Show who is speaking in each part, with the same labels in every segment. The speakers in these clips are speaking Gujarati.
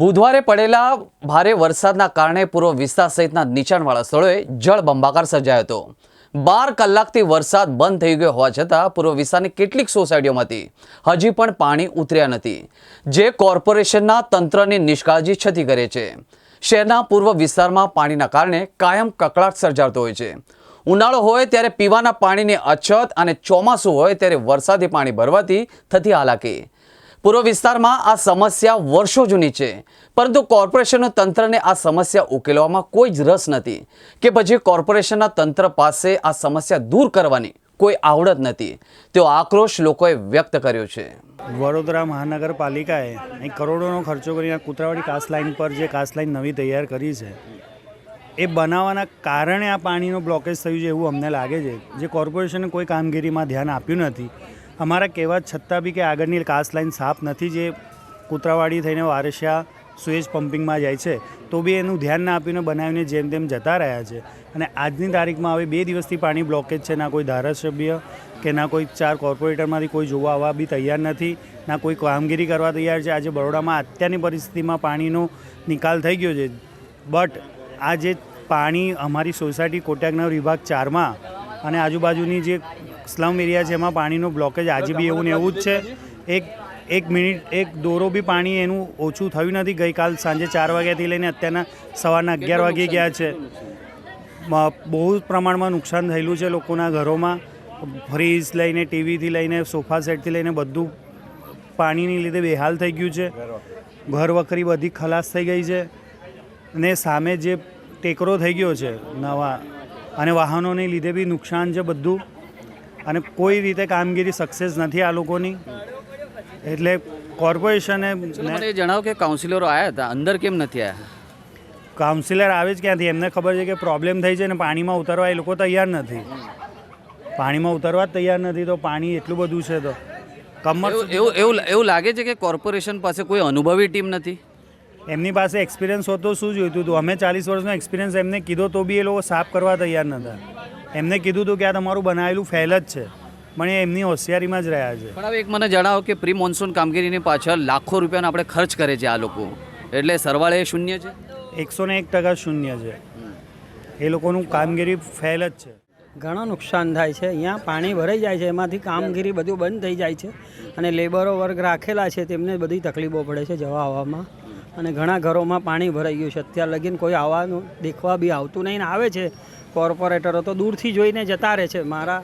Speaker 1: બુધવારે પડેલા ભારે વરસાદના કારણે પૂર્વ વિસ્તાર સહિતના નીચાણવાળા સ્થળોએ જળબંબાકાર સર્જાયો હતો. બાર કલાકથી વરસાદ બંધ થઈ ગયો હોવા છતાં પૂર્વ વિસ્તારની કેટલીક સોસાયટીઓમાંથી હજી પણ પાણી ઉતર્યા નથી. જે કોર્પોરેશનના તંત્રની નિષ્કાળજી છતી કરે છે. શહેરના પૂર્વ વિસ્તારમાં પાણીના કારણે કાયમ કકળાટ સર્જાતો હોય છે. ઉનાળો હોય ત્યારે પીવાના પાણીની અછત અને ચોમાસું હોય ત્યારે વરસાદી પાણી ભરવાથી થતી હાલાકી. પૂર્વ વિસ્તારમાં આ સમસ્યા વર્ષો જૂની છે. પરંતુ કોર્પોરેશનનું તંત્રને આ સમસ્યા ઉકેલવામાં કોઈ જ રસ નથી કે પછી કોર્પોરેશનના તંત્ર પાસે આ સમસ્યા દૂર કરવાની કોઈ આવડત નથી. તેઓ આક્રોશ લોકોએ વ્યક્ત કર્યો છે.
Speaker 2: વડોદરા મહાનગરપાલિકાએ અહીં કરોડોનો ખર્ચો કરીને કૂતરાવાડી કાસ લાઇન પર જે કાસ લાઇન નવી તૈયાર કરી છે, એ બનાવવાના કારણે આ પાણીનો બ્લોકેજ થયું છે એવું અમને લાગે છે. જે કોર્પોરેશને કોઈ કામગીરીમાં ધ્યાન આપ્યું નથી અમારા કહેવા છતાં બી કે આગળની કાસ્ટ લાઇન સાફ નથી, જે કૂતરાવાડી થઈને વારસિયા સુએજ પમ્પિંગમાં જાય છે, તો બી એનું ધ્યાન ના આપીને બનાવીને જેમ તેમ જતા રહ્યા છે. અને આજની તારીખમાં હવે બે દિવસથી પાણી બ્લોકેજ છે, ના કોઈ ધારાસભ્ય કે ના કોઈ ચાર કોર્પોરેટરમાંથી કોઈ જોવા આવવા બી તૈયાર નથી, ના કોઈ કામગીરી કરવા તૈયાર છે. આજે બરોડામાં અત્યારની પરિસ્થિતિમાં પાણીનો નિકાલ થઈ ગયો છે. બટ આ જે પાણી અમારી સોસાયટી કોટેકના વિભાગ ચારમાં અને આજુબાજુની જે સ્લમ એરિયા છે એમાં પાણીનો બ્લોકેજ આજે બી એવું ને એવું જ છે. એક એક મિનિટ એક દોરો બી પાણી એનું ઓછું થયું નથી. ગઈકાલ સાંજે ચાર વાગ્યાથી લઈને અત્યારના સવારના અગિયાર વાગી ગયા છે. બહુ પ્રમાણમાં નુકસાન થયેલું છે લોકોના ઘરોમાં. ફ્રીજ લઈને ટીવીથી લઈને સોફા સેટથી લઈને બધું પાણીની લીધે બેહાલ થઈ ગયું છે. ઘર વખરી બધી ખલાસ થઈ ગઈ છે. ને સામે જે ટેકરો થઈ ગયો છે નવા અને વાહનોને લીધે બી નુકસાન છે બધું. અને કોઈ રીતે કામગીરી સક્સેસ નથી આ લોકોની. એટલે કોર્પોરેશને
Speaker 1: મને જણાવો કે કાઉન્સિલરો આવ્યા હતા અંદર કેમ નથી આવ્યા
Speaker 2: કાઉન્સિલર આવે જ ક્યાંથી? એમને ખબર છે કે પ્રોબ્લેમ થઈ છે ને પાણીમાં ઉતરવા એ લોકો તૈયાર નથી. પાણીમાં ઉતરવા જ તૈયાર નથી તો પાણી એટલું બધું છે તો. કમર
Speaker 1: એવું એવું એવું એવું લાગે છે કે કોર્પોરેશન પાસે કોઈ અનુભવી ટીમ નથી?
Speaker 2: એમની પાસે એક્સપિરિયન્સ હોતો શું જોઈતું હતું અમે ચાલીસ વર્ષનો એક્સપિરિયન્સ એમને કીધો તો બી એ લોકો સાફ કરવા તૈયાર નહોતા એમને કીધું હતું કે આ તમારું બનાવેલું ફેલ જ છે. પણ એ એમની હોશિયારીમાં જ રહ્યા છે.
Speaker 1: પણ હવે એક મને જણાવો કે પ્રી મોન્સૂન કામગીરીની પાછળ લાખો રૂપિયાનો આપણે ખર્ચ કરે છે આ લોકો. એટલે સરવાળે એ શૂન્ય છે?
Speaker 2: એકસો ને એક ટકા શૂન્ય છે. એ લોકોનું કામગીરી ફેલ જ છે.
Speaker 3: ઘણું નુકસાન થાય છે. અહીંયા પાણી ભરાઈ જાય છે. એમાંથી કામગીરી બધું બંધ થઈ જાય છે. અને લેબરો વર્ગ રાખેલા છે તેમને બધી તકલીફો પડે છે જવા આવવામાં. અને ઘણા ઘરોમાં પાણી ભરાઈ ગયું છે. અત્યાર લગીન કોઈ આવવાનું દેખવા બી આવતું નહીં ને આવે છે. કોર્પોરેટરો તો દૂરથી જોઈને જતા રહે છે. મારા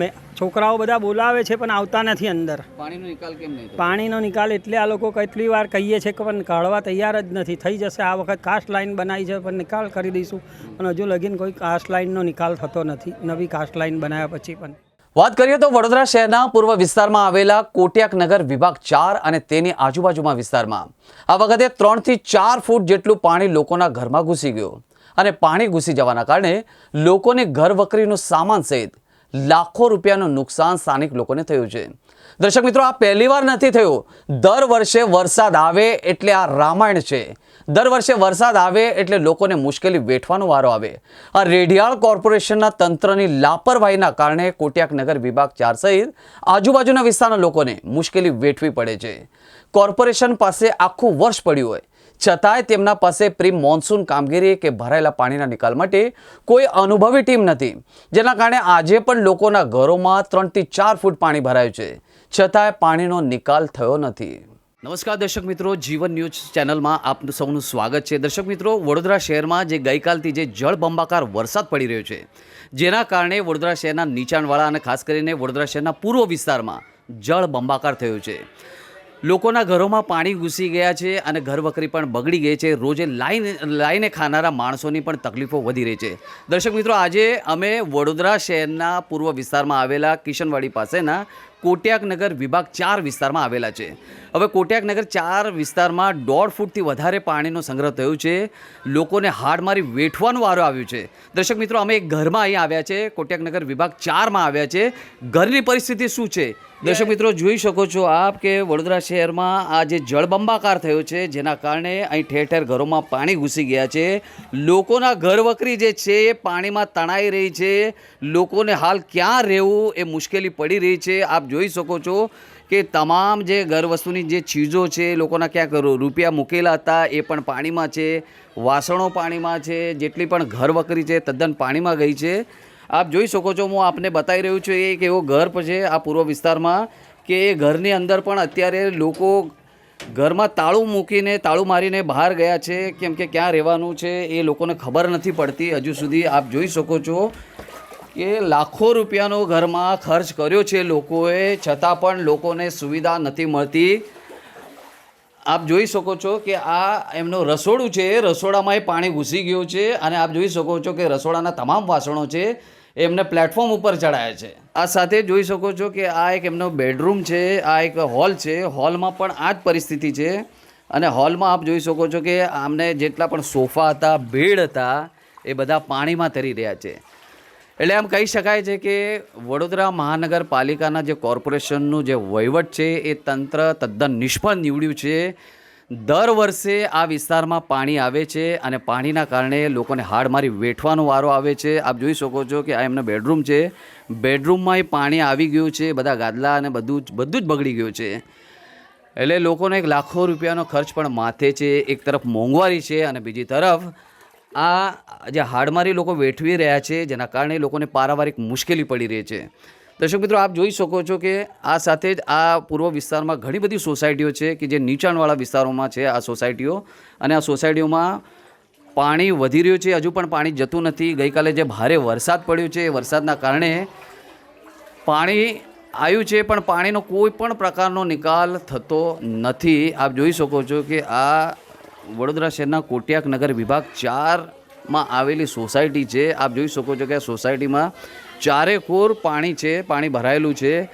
Speaker 3: મેં છોકરાઓ બધા બોલાવે છે પણ આવતા નથી અંદર.
Speaker 1: પાણીનો નિકાલ કેમ નહીં
Speaker 3: પાણીનો નિકાલ એટલે આ લોકો કેટલી વાર કહીએ છીએ કે પણ કાઢવા તૈયાર જ નથી. થઈ જશે આ વખત કાસ્ટ લાઇન બનાવી છે પણ નિકાલ કરી દઈશું. પણ હજુ લગીન કોઈ કાસ્ટ લાઇનનો નિકાલ થતો નથી. નવી કાસ્ટ લાઇન બનાવ્યા પછી પણ.
Speaker 1: વાત કરીએ તો વડોદરા શહેરના પૂર્વ વિસ્તારમાં આવેલા કોટ્યાકનગર વિભાગ ચાર અને તેની આજુબાજુમાં વિસ્તારમાં. આ વખતે ત્રણથી ચાર ફૂટ જેટલું પાણી લોકોના ઘરમાં ઘૂસી ગયું. અને પાણી ઘૂસી જવાના કારણે લોકોને ઘર સામાન સહિત લાખો રૂપિયાનું નુકસાન સ્થાનિક લોકોને થયું છે. દર્શક મિત્રો, આ પહેલીવાર નથી થયું. દર વર્ષે વરસાદ આવે એટલે આ રામાયણ છે. દર વર્ષે વરસાદ આવે એટલે લોકોને મુશ્કેલી વેઠવાનો વારો આવે. આ રેઢિયાળ કોર્પોરેશનના તંત્રની લાપરવાહીના કારણે કોટ્યાકનગર વિભાગ ચાર સહિત આજુબાજુના વિસ્તારના લોકોને મુશ્કેલી વેઠવી પડે છે. કોર્પોરેશન પાસે આખું વર્ષ પડ્યું હોય. છતાંય તેમના પાસે પ્રી મોન્સૂન કામગીરી કે ભરાયેલા પાણીના નિકાલ માટે કોઈ અનુભવી ટીમ નથી. જેના કારણે આજે પણ લોકોના ઘરોમાં ત્રણથી ચાર ફૂટ પાણી ભરાયું છે. છતાંય પાણીનો નિકાલ થયો નથી. નમસ્કાર દર્શક મિત્રો, જીવન ન્યૂઝ ચેનલમાં આપનું સૌનું સ્વાગત છે. દર્શક મિત્રો, વડોદરા શહેરમાં જે ગઈકાલથી જે જળબંબાકાર વરસાદ પડી રહ્યો છે, જેના કારણે વડોદરા શહેરના નીચાણવાળા અને ખાસ કરીને વડોદરા શહેરના પૂર્વ વિસ્તારમાં જળબંબાકાર થયો છે. લોકોના ઘરોમાં પાણી ઘૂસી ગયા છે અને ઘર વકરી પણ બગડી ગઈ છે. રોજે લાઈન, લાઈને ખાનારા માણસોની પણ તકલીફો વધી રહી છે. દર્શક મિત્રો, આજે અમે વડોદરા શહેરના પૂર્વ વિસ્તારમાં આવેલા કિશનવાડી પાસેના કોટ્યાક નગર વિભાગ ચાર વિસ્તારમાં આવેલા છે. હવે કોટ્યાકનગર ચાર વિસ્તારમાં દોઢ ફૂટથી વધારે પાણીનો સંગ્રહ થયો છે. લોકોને હાડ મારી વેઠવાનો વારો આવ્યો છે. દર્શક મિત્રો અમે એક ઘરમાં અહીં આવ્યા છે. કોટ્યાકનગર વિભાગ ચારમાં આવ્યા છે. ઘરની પરિસ્થિતિ શું છે? દર્શક મિત્રો જોઈ શકો છો આપ કે વડોદરા શહેરમાં આ જે જળબંબાકાર થયો છે જેના કારણે અહીં ઠેર ઠેર ઘરોમાં પાણી ઘૂસી ગયા છે. લોકોના ઘર વકરી જે છે એ પાણીમાં તણાઈ રહી છે. લોકોને હાલ ક્યાં રહેવું એ મુશ્કેલી પડી રહી છે. આપ જોઈ શકો છો કે તમામ જે ઘર વસ્તુની જે ચીજો છે લોકોના ક્યાં રૂપિયા મૂકેલા હતા, એ પણ પાણીમાં છે, વાસણો પાણીમાં છે, જેટલી પણ ઘર વકરી છે, તદ્દન પાણીમાં ગઈ છે. આપ જોઈ શકો છો, હું આપને બતાવી રહ્યું છું, એ એક એવો ઘર છે આ પૂર્વ વિસ્તારમાં કે એ ઘરની અંદર પણ અત્યારે લોકો ઘરમાં તાળું મૂકીને, તાળું મારીને બહાર ગયા છે, કેમ કે ક્યાં રહેવાનું છે, એ લોકોને ખબર નથી પડતી. હજુ સુધી આપ જોઈ શકો છો કે લાખો રૂપિયાનો ઘરમાં ખર્ચ કર્યો છે લોકોએ, છતાં પણ લોકોને સુવિધા નથી મળતી. આપ જોઈ શકો છો કે આ એમનું રસોડું છે રસોડામાં એ પાણી ઘૂસી ગયું છે અને આપ જોઈ શકો છો કે રસોડાના તમામ વાસણો છે એમને પ્લેટફોર્મ ઉપર ચડાયા છે. આ સાથે જોઈ શકો છો કે આ એક એમનો બેડરૂમ છે, આ એક હોલ છે, હોલમાં પણ આ જ પરિસ્થિતિ છે. અને હોલમાં આપ જોઈ શકો છો કે આમને જેટલા પણ સોફા હતા, બેડ હતા, એ બધા પાણીમાં તરી રહ્યા છે. એટલે આમ કહી શકાય છે કે વડોદરા મહાનગરપાલિકાના જે કોર્પોરેશનનું જે વહીવટ છે, એ તંત્ર તદ્દન નિષ્ફળ નીવડ્યું છે. દર વર્ષે આ વિસ્તારમાં પાણી આવે છે અને પાણીના કારણે લોકોને હાડ મારી વેઠવાનો વારો આવે છે. આપ જોઈ શકો છો કે આ એમનો બેડરૂમ છે. બેડરૂમમાં પાણી આવી ગયું છે, બધા ગાદલા અને બધું જ બધું જ બગડી ગયું છે. એટલે લોકોને એક લાખો રૂપિયાનો ખર્ચ પણ માથે છે. એક તરફ મોંઘવારી છે અને બીજી તરફ આ જે હાડમારી લોકો વેઠવી રહ્યા છે, જેના કારણે લોકોને પારાવારિક મુશ્કેલી પડી રહી છે. દર્શક મિત્રો, આપ જોઈ શકો છો કે આ સાથે જ આ પૂર્વ વિસ્તારમાં ઘણી બધી સોસાયટીઓ છે કે જે નીચાણવાળા વિસ્તારોમાં છે આ સોસાયટીઓ. અને આ સોસાયટીઓમાં પાણી વધી રહ્યું છે. હજુ પણ પાણી જતું નથી. ગઈકાલે જે ભારે વરસાદ પડ્યો છે, એ વરસાદના કારણે પાણી આવ્યું છે, પણ પાણીનો કોઈ પણ પ્રકારનો નિકાલ થતો નથી. આપ જોઈ શકો છો કે આ વડોદરા શહેરના કોટિયાક નગર વિભાગ ચારમાં આવેલી સોસાયટી છે. આપ જોઈ શકો છો કે આ સોસાયટીમાં ચારે કોર પાણી છે, પાણી ભરાયેલું છે.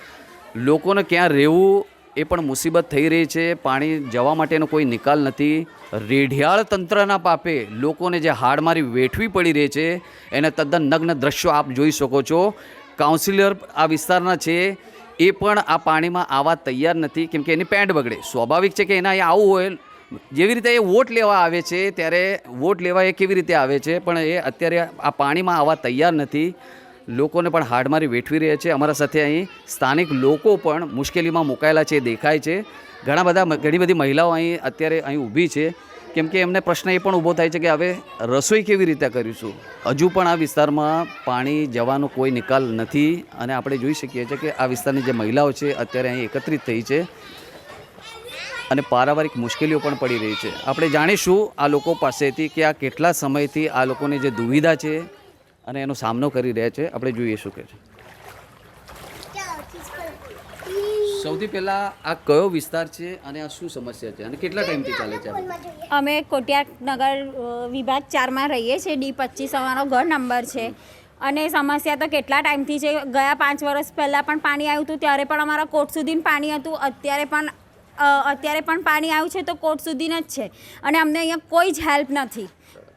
Speaker 1: લોકોને ક્યાં રહેવું એ પણ મુસીબત થઈ રહી છે. પાણી જવા માટેનો કોઈ નિકાલ નથી. રેઢિયાળ તંત્રના પાપે લોકોને જે હાડમારી વેઠવી પડી રહી છે, એને તદ્દન નગ્ન દ્રશ્યો આપ જોઈ શકો છો. કાઉન્સિલર આ વિસ્તારના છે. એ પણ આ પાણીમાં આવવા તૈયાર નથી. કેમ કે એની પેન્ટ બગડે. સ્વાભાવિક છે કે એના અહીંયા આવવું હોય જેવી રીતે એ વોટ લેવા આવે છે, ત્યારે વોટ લેવા એ કેવી રીતે આવે છે, પણ એ અત્યારે આ પાણીમાં આવવા તૈયાર નથી. લોકોને પણ હાડમારી વેઠવી રહ્યા છે. અમારા સાથે અહીં સ્થાનિક લોકો પણ મુશ્કેલીમાં મુકાયેલા છે દેખાય છે. ઘણા બધા ઘણી બધી મહિલાઓ અહીં અત્યારે અહીં ઊભી છે. કેમ કે એમને પ્રશ્ન એ પણ ઊભો થાય છે કે હવે રસોઈ કેવી રીતે કરીશું? હજુ પણ આ વિસ્તારમાં પાણી જવાનો કોઈ નિકાલ નથી અને આપણે જોઈ શકીએ છીએ કે આ વિસ્તારની જે મહિલાઓ છે, અત્યારે અહીં એકત્રિત થઈ છે. અને પારિવારિક મુશ્કેલીઓ પણ પડી રહી છે. આપણે જાણીશું આ લોકો પાસેથી કે આ કેટલા સમયથી આ લોકોની જે દુવિધા છે અને એનો સામનો કરી રહ્યા છે. આપણે જોઈએ શું કે છે. સૌથી પહેલાં આ કયો વિસ્તાર છે અને આ શું સમસ્યા છે અને કેટલા ટાઈમથી ચાલે છે
Speaker 4: અમે કોટિયાનગર વિભાગ ચારમાં રહીએ છીએ. ડી પચીસ અમારો ઘર નંબર છે. અને સમસ્યા તો કેટલા ટાઈમથી છે? ગયા પાંચ વર્ષ પહેલાં પણ પાણી આવ્યું હતું, ત્યારે પણ અમારા કોટ સુધી પાણી હતું. અત્યારે પણ અત્યારે પણ પાણી આવ્યું છે તો કોર્ટ સુધીના જ છે. અને અમને અહીંયા કોઈ જ હેલ્પ નથી.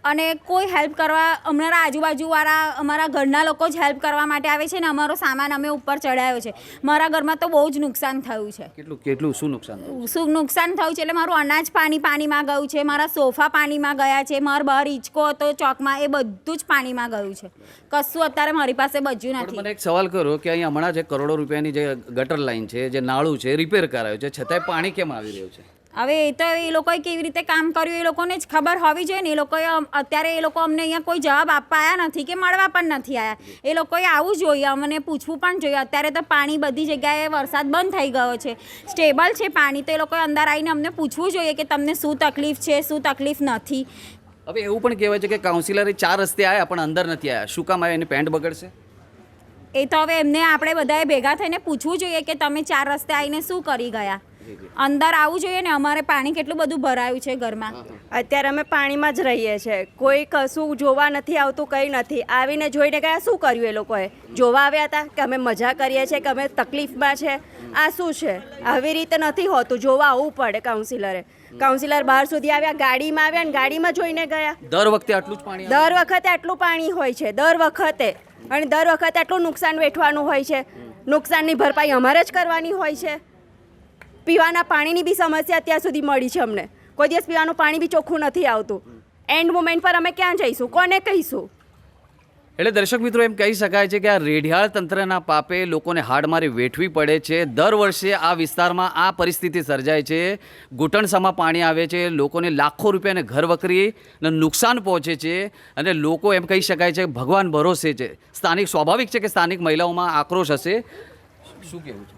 Speaker 4: અને કોઈ હેલ્પ કરવા અમારા આજુબાજુવાળા અમારા ઘરના લોકો જ હેલ્પ કરવા માટે આવે છે ને અમારો સામાન અમે ઉપર ચડાવ્યો છે. મારા ઘરમાં તો બહુ જ નુકસાન થયું છે.
Speaker 1: કેટલું કેટલું શું નુકસાન?
Speaker 4: શું નુકસાન થયું છે? એટલે મારું અનાજ પાણી પાણીમાં ગયું છે મારા સોફા પાણીમાં ગયા છે મારો બહાર હિંચકો હતો ચોકમાં એ બધું જ પાણીમાં ગયું છે. કશું અત્યારે મારી પાસે બચ્યું નથી.
Speaker 1: મને એક સવાલ કરો કે અહીં હમણાં જે કરોડો રૂપિયાની જે ગટર લાઈન છે જે નાળું છે રિપેર કરાયું છે છતાંય પાણી કેમ આવી રહ્યું છે?
Speaker 4: હવે એ તો એ લોકોએ કેવી રીતે કામ કર્યું એ લોકોને જ ખબર હોવી જોઈએ ને. એ લોકોએ અત્યારે એ લોકો અમને અહીંયા કોઈ જવાબ આપવા આવ્યા નથી કે મળવા પણ નથી આવ્યા એ લોકોએ આવવું જોઈએ અમને પૂછવું પણ જોઈએ. અત્યારે તો પાણી બધી જગ્યાએ વરસાદ બંધ થઈ ગયો છે. સ્ટેબલ છે પાણી તો એ લોકોએ અંદર આવીને અમને પૂછવું જોઈએ કે તમને શું તકલીફ છે શું તકલીફ નથી.
Speaker 1: હવે એવું પણ કહેવાય છે કે કાઉન્સિલરે ચાર રસ્તે આવ્યા પણ અંદર નથી આવ્યા શું કામ આવ્યા એની પેન્ટ બગડશે?
Speaker 4: એ તો હવે એમને આપણે બધાએ ભેગા થઈને પૂછવું જોઈએ કે તમે ચાર રસ્તે આવીને શું કરી ગયા? અંદર આવવું જોઈએ ને અમારે પાણી કેટલું બધું ભરાયું છે ઘરમાં.
Speaker 5: અત્યારે અમે પાણીમાં જ રહીએ છીએ કોઈ કશું જોવા નથી આવતું કંઈ નથી. આવીને જોઈને ગયા શું કર્યું એ લોકોએ? જોવા આવ્યા હતા કે અમે મજા કરીએ છીએ કે અમે તકલીફમાં છે? આ શું છે? આવી રીતે નથી હોતું. જોવા આવવું પડે કાઉન્સિલરે. કાઉન્સિલર બહાર સુધી આવ્યા ગાડીમાં આવ્યા અને ગાડીમાં જોઈને ગયા.
Speaker 1: દર વખતે આટલું જ પાણી
Speaker 5: દર વખતે આટલું પાણી હોય છે. દર વખતે. અને દર વખતે આટલું નુકસાન વેઠવાનું હોય છે. નુકસાનની ભરપાઈ અમારે જ કરવાની હોય છે. પીવાના પાણીની બી સમસ્યા અત્યાર સુધી મળી છે અમને. કોઈ દિવસ પીવાનું પાણી બી ચોખ્ખું નથી આવતું. એન્ડ મોમેન્ટ પર અમે ક્યાં જઈશું? કોને કહીશું?
Speaker 1: એટલે દર્શક મિત્રો એમ કહી શકાય છે કે આ રેઢિયાળ તંત્રના પાપે લોકોને હાડ મારી વેઠવી પડે છે. દર વર્ષે આ વિસ્તારમાં આ પરિસ્થિતિ સર્જાય છે. ઘૂંટણસામાં પાણી આવે છે. લોકોને લાખો રૂપિયાને ઘર વકરીને નુકસાન પહોંચે છે. અને લોકો એમ કહી શકાય છે, ભગવાન ભરોસે છે. સ્થાનિક સ્વાભાવિક છે કે સ્થાનિક મહિલાઓમાં આક્રોશ હશે? શું કહેવું છે?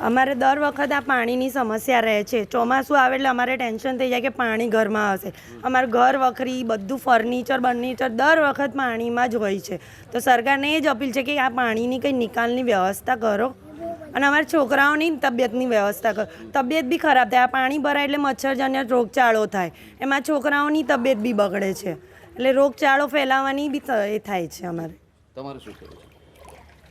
Speaker 6: અમારે દર વખત આ પાણીની સમસ્યા રહે છે. ચોમાસું આવે એટલે અમારે ટેન્શન થઈ જાય કે પાણી ઘરમાં હશે. અમારું ઘર વખરી, બધું ફર્નિચર, બર્નિચર દર વખત પાણીમાં જ હોય છે. તો સરકારને એ જ અપીલ છે કે આ પાણીની કંઈ નિકાલની વ્યવસ્થા કરો અને અમારા છોકરાઓની તબિયતની વ્યવસ્થા કરો. તબિયત બી ખરાબ થાય. આ પાણી ભરાય એટલે મચ્છરજન્ય રોગચાળો થાય. એમાં છોકરાઓની તબિયત બી બગડે છે. એટલે રોગચાળો ફેલાવાની બી એ થાય છે અમારે.
Speaker 1: તમારું શું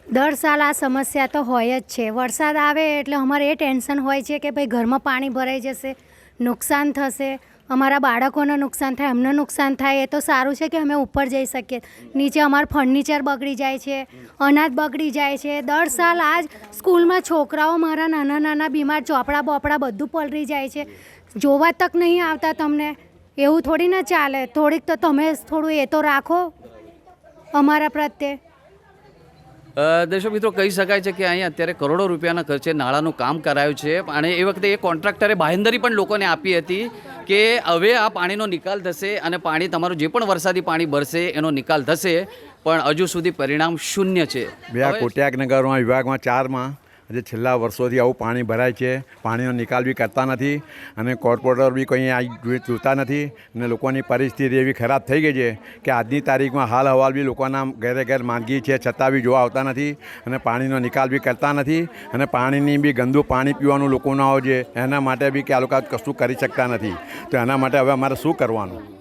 Speaker 7: દર સાલ આ સમસ્યા તો હોય જ છે. વરસાદ આવે એટલે અમારે એ ટેન્શન હોય છે કે ભાઈ ઘરમાં પાણી ભરાઈ જશે, નુકસાન થશે, અમારા બાળકોને નુકસાન થાય, અમને નુકસાન થાય, એ તો સારું છે કે અમે ઉપર જઈ શકીએ. નીચે અમારું ફર્નિચર બગડી જાય છે, અનાજ બગડી જાય છે. દર સાલ આજ સ્કૂલમાં છોકરાઓ મારા નાના નાના બીમાર ચોપડા બોપડા બધું પલરી જાય છે. જોવા તક નહીં આવતા તમને. એવું થોડી ના ચાલે. થોડીક તો તમે થોડું એ તો રાખો. અમારા પ્રત્યે.
Speaker 1: દર્શક મિત્રો કહી શકાય છે કે અહીંયા અત્યારે કરોડો રૂપિયાના ખર્ચે નાળાનું કામ કરાયું છે અને એ વખતે એ કોન્ટ્રાક્ટરે બાહેંધરી પણ લોકોને આપી હતી કે હવે આ પાણીનો નિકાલ થશે અને પાણી તમારું જે પણ વરસાદી પાણી ભરશે એનો નિકાલ થશે પણ હજુ સુધી પરિણામ શૂન્ય છે.
Speaker 8: બે કોટ્યાગનગરમાં વિભાગમાં ચારમાં આજે છેલ્લા વર્ષોથી આવું પાણી ભરાય છે. પાણીનો નિકાલ બી કરતા નથી અને કોર્પોરેટર બી કંઈ આ જોતા નથી અને લોકોની પરિસ્થિતિ એવી ખરાબ થઈ ગઈ છે કે આજની તારીખમાં હાલ હવાલ બી લોકોના ઘરે ઘેર માંદગી છે, છતાં બી જોવા આવતા નથી અને પાણીનો નિકાલ બી કરતા નથી અને પાણીની બી ગંદુ પાણી પીવાનું લોકોના હોય છે. એના માટે બી કે આ લોકો કશું કરી શકતા નથી. તો એના માટે હવે અમારે શું કરવાનું?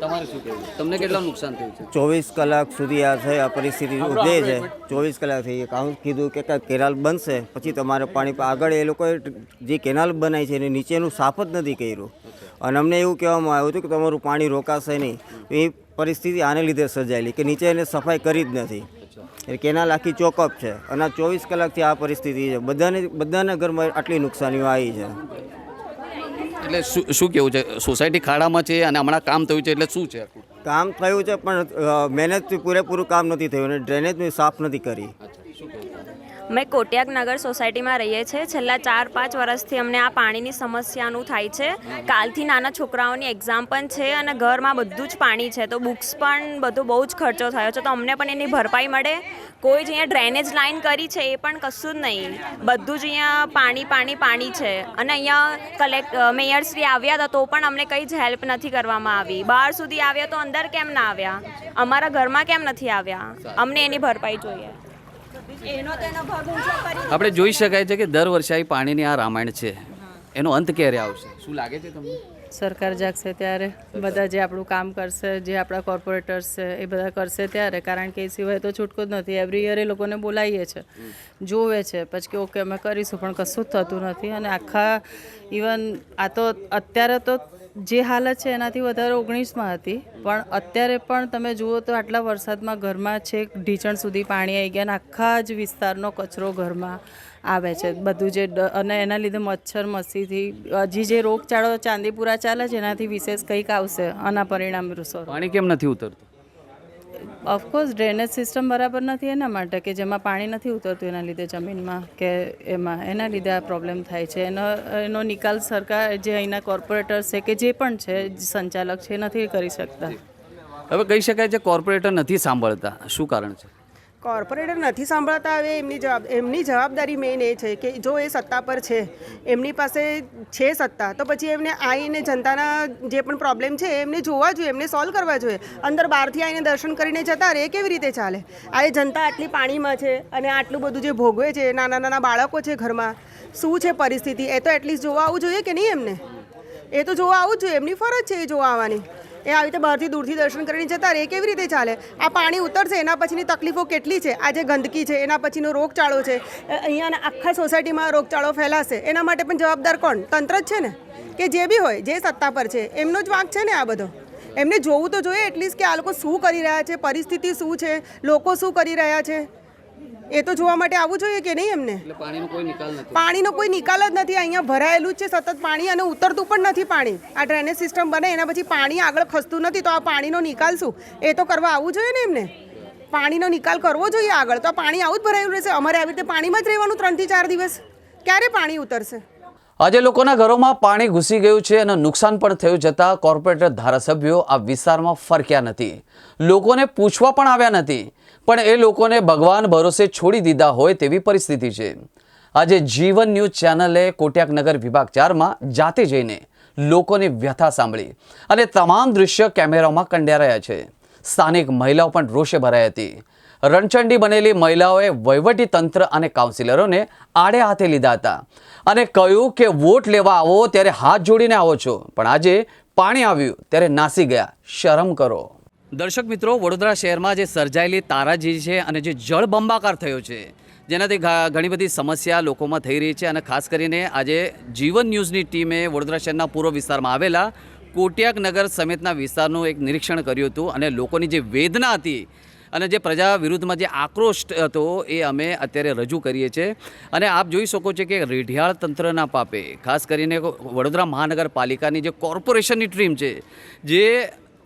Speaker 1: તમારે શું કહેવું? તમને કેટલા નુકસાન થયું છે?
Speaker 9: ચોવીસ કલાક સુધી આ છે આ પરિસ્થિતિ ઊભી છે. ચોવીસ કલાક થઈ ગયા. કાઉન્ટ કીધું કે કેનાલ બનશે પછી તમારે પાણી આગળ એ લોકોએ જે કેનાલ બનાવી છે એની નીચેનું સાફ જ નથી કર્યું. અને અમને એવું કહેવામાં આવ્યું હતું કે તમારું પાણી રોકાશે નહીં. એ પરિસ્થિતિ આને લીધે સર્જાયેલી કે નીચે એને સફાઈ કરી જ નથી. એટલે કેનાલ આખી ચોકઅપ છે. અને ચોવીસ કલાકથી આ પરિસ્થિતિ છે. બધાને બધાના ઘરમાં આટલી નુકસાનીઓ આવી છે.
Speaker 1: એટલે શું શું કેવું છે? સોસાયટી ખાડામાં છે અને હમણાં કામ થયું છે એટલે શું છે
Speaker 9: કામ થયું છે પણ મહેનતથી પૂરેપૂરું કામ નથી થયું અને ડ્રેનેજ સાફ નથી કરી.
Speaker 5: મેં કોટિયાક નગર સોસાયટીમાં રહીએ છીએ. છેલ્લા ચાર પાંચ વર્ષથી અમને આ પાણીની સમસ્યાનું થાય છે. કાલથી નાના છોકરાઓની એક્ઝામ પણ છે અને ઘરમાં બધું જ પાણી છે. તો બુક્સ પણ બધું બહુ જ ખર્ચો થયો છે. તો અમને પણ એની ભરપાઈ મળે. કોઈ જ અહીંયા ડ્રેનેજ લાઇન કરી છે એ પણ કશું જ નહીં. બધું જ અહીંયા પાણી પાણી પાણી છે. અને અહીંયા કલેક્ટ મેયરશ્રી આવ્યા હતા તો પણ અમને કંઈ જ હેલ્પ નથી કરવામાં આવી. બહાર સુધી આવ્યા તો અંદર કેમ ના આવ્યા? અમારા ઘરમાં કેમ નથી આવ્યા? અમને એની ભરપાઈ જોઈએ. એનો તેનો ભાગ ઊંચો કરી
Speaker 1: આપણે જોઈ શકાય છે કે દર વર્ષે પાણીની આ રામાયણ છે. એનો અંત ક્યારે આવશે? શું લાગે છે તમને?
Speaker 10: સરકાર જાગશે ત્યારે બધા જે આપણું કામ કરશે, જે આપણા કોર્પોરેટર્સ છે, એ બધા કરશે ત્યારે. કારણ કે એ સિવાય તો છૂટકો જ નથી. એવરી યર એ લોકોને બોલાવીએ છે, જોવે છે. પછી કે ઓકે, અમે કરીશું, પણ કશું જ થતું નથી. અને આખા ઇવન આ તો અત્યારે તો જે હાલત છે એનાથી વધારે ઓગણીસમાં હતી. પણ અત્યારે પણ તમે જુઓ તો આટલા વરસાદમાં ઘરમાં છેક ઢીચણ સુધી પાણી આવી ગયા અને આખા જ વિસ્તારનો કચરો ઘરમાં આવે છે. બધું જે અને એના લીધે મચ્છર મસીથી હજી જે રોગચાળો ચાંદીપુરા ચાલે છે એનાથી વિશેષ કંઈક આવશે આના પરિણામ સ્વરૂપ
Speaker 1: પાણી કેમ નથી ઉતરતું?
Speaker 10: ઓફકોર્સ ડ્રેનેજ સિસ્ટમ બરાબર નથી એના માટે કે જેમાં પાણી નથી ઉતરતું એના લીધે જમીનમાં કે એમાં. એના લીધે આ પ્રોબ્લેમ થાય છે. એનો એનો નિકાલ સરકાર જે અહીંના કોર્પોરેટર્સ છે કે જે પણ છે સંચાલક છે એ નથી કરી શકતા.
Speaker 1: હવે કહી શકાય છે કોર્પોરેટર નથી સાંભળતા. શું કારણ છે?
Speaker 11: કોર્પોરેટર નથી સાંભળતા હવે એમની જવાબ, એમની જવાબદારી મેઇન એ છે કે જો એ સત્તા પર છે, એમની પાસે છે સત્તા, તો પછી એમને આવીને જનતાના જે પણ પ્રોબ્લેમ છે એમને જોવા જોઈએ, એમને સોલ્વ કરવા જોઈએ. અંદર બહારથી આવીને દર્શન કરીને જતા રહે કેવી રીતે ચાલે? આ એ જનતા આટલી પાણીમાં છે અને આટલું બધું જે ભોગવે છે, નાના નાના બાળકો છે ઘરમાં, શું છે પરિસ્થિતિ? એ તો એટલીસ્ટ જોવા આવવું જોઈએ કે નહીં એમને? એ તો જોવા આવવું જોઈએ, એમની ફરજ છે એ જોવા આવવાની. એ આવી રીતે બહારથી દૂરથી દર્શન કરીને જતા રહે એ કેવી રીતે ચાલે? આ પાણી ઉતરશે, એના પછીની તકલીફો કેટલી છે? આ જે ગંદકી છે, એના પછીનો રોગચાળો છે. અહીંયાના આખા સોસાયટીમાં રોગચાળો ફેલાશે. એના માટે પણ જવાબદાર કોણ? તંત્ર જ છે ને? કે જે બી હોય, જે સત્તા પર છે. એમનો જ વાંક છે ને આ બધો? એમને જોવું તો જોઈએ એટલીસ્ટ કે આ લોકો શું કરી રહ્યા છે? પરિસ્થિતિ શું છે? લોકો શું કરી રહ્યા છે? એ તો જોવા માટે આવવું જોઈએ કે નહીં એમને?
Speaker 1: પાણીનો કોઈ નિકાલ નથી.
Speaker 11: પાણીનો કોઈ નિકાલ જ નથી. અહીંયા ભરાયેલું જ છે સતત પાણી અને ઉતરતું પણ નથી પાણી. આ ડ્રેનેજ સિસ્ટમ બને એના પછી પાણી આગળ ખસતું નથી તો આ પાણીનો નિકાલ શું? એ તો કરવા આવવું જોઈએ ને એમને? પાણીનો નિકાલ કરવો જોઈએ આગળ. તો પાણી આવું જ ભરાયું રહેશે? અમારે આવી રીતે પાણીમાં જ રહેવાનું ત્રણથી ચાર દિવસ? ક્યારે પાણી ઉતરશે?
Speaker 1: આજે લોકોના ઘરોમાં પાણી ઘૂસી ગયું છે અને નુકસાન પણ થયું જતાં કોર્પોરેટર ધારાસભ્યો આ વિસ્તારમાં ફરક્યા નથી. લોકોને પૂછવા પણ આવ્યા નથી. પણ એ લોકોને ભગવાન ભરોસે છોડી દીધા હોય તેવી પરિસ્થિતિ છે. આજે જીવન ન્યૂઝ ચેનલે કોટ્યાકનગર વિભાગ ચારમાં જાતે જઈને લોકોની વ્યથા સાંભળી અને તમામ દૃશ્ય કેમેરામાં કંડારાયા છે. સ્થાનિક મહિલાઓ પણ રોષે ભરાઈ હતી. રણચંડી બનેલી મહિલાઓએ વહીવટી તંત્ર અને કાઉન્સિલરોને આડે હાથે લીધા હતા અને કહ્યું કે વોટ લેવા આવો ત્યારે હાથ જોડીને આવો છો. પણ આજે પાણી આવ્યું ત્યારે નાસી ગયા. શરમ કરો. દર્શક મિત્રો, વડોદરા શહેરમાં જે સર્જાયેલી તારાજી છે અને જે જળબંબાકાર થયો છે, જેનાથી ઘણી બધી સમસ્યા લોકોમાં થઈ રહી છે અને ખાસ કરીને આજે જીવન ન્યૂઝની ટીમે વડોદરા શહેરના પૂર્વ વિસ્તારમાં આવેલા કોટિયાક નગર સમેતના વિસ્તારનું એક નિરીક્ષણ કર્યું હતું અને લોકોની જે વેદના હતી અને જે પ્રજા વિરુદ્ધમાં જે આક્રોશ હતો એ અમે અત્યારે રજૂ કરીએ છીએ. અને આપ જોઈ શકો છો કે રેઢિયાળ તંત્રના પાપે, ખાસ કરીને વડોદરા મહાનગરપાલિકાની જે કોર્પોરેશનની ટીમ છે, જે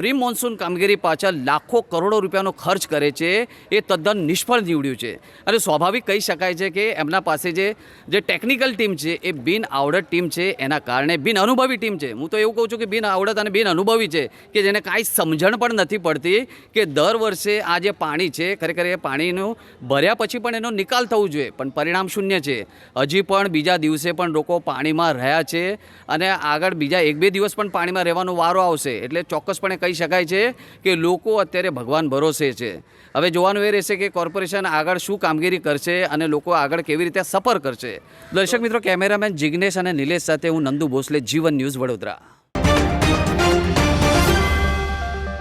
Speaker 1: પ્રી મોન્સૂન કામગીરી પાછળ લાખો કરોડો રૂપિયાનો ખર્ચ કરે છે, એ તદ્દન નિષ્ફળ નીવડ્યું છે. અને સ્વાભાવિક કહી શકાય છે કે એમના પાસે જે જે ટેકનિકલ ટીમ છે, એ બિન આવડત ટીમ છે, એના કારણે બિન અનુભવી ટીમ છે. હું તો એવું કહું છું કે બિન આવડત અને બિન અનુભવી છે, કે જેને કાંઈ સમજણ પણ નથી પડતી કે દર વર્ષે આ જે પાણી છે, ખરેખર એ પાણીનું ભર્યા પછી પણ એનો નિકાલ થવું જોઈએ, પણ પરિણામ શૂન્ય છે. હજી પણ બીજા દિવસે પણ લોકો પાણીમાં રહ્યા છે અને આગળ બીજા એક બે દિવસ પણ પાણીમાં રહેવાનો વારો આવશે, એટલે ચોક્કસપણે કહી શકાય છે કે લોકો અત્યારે ભગવાન ભરોસે છે. હવે જોવાનું એ રહેશે કે કોર્પોરેશન આગળ શું કામગીરી કરશે અને લોકો આગળ કેવી રીતે સફર કરશે. દર્શક મિત્રો, કેમેરામેન જિગ્નેશ અને નિલેશ સાથે હું નંદુ ભોસલે જીવન ન્યૂઝ વડોદરા.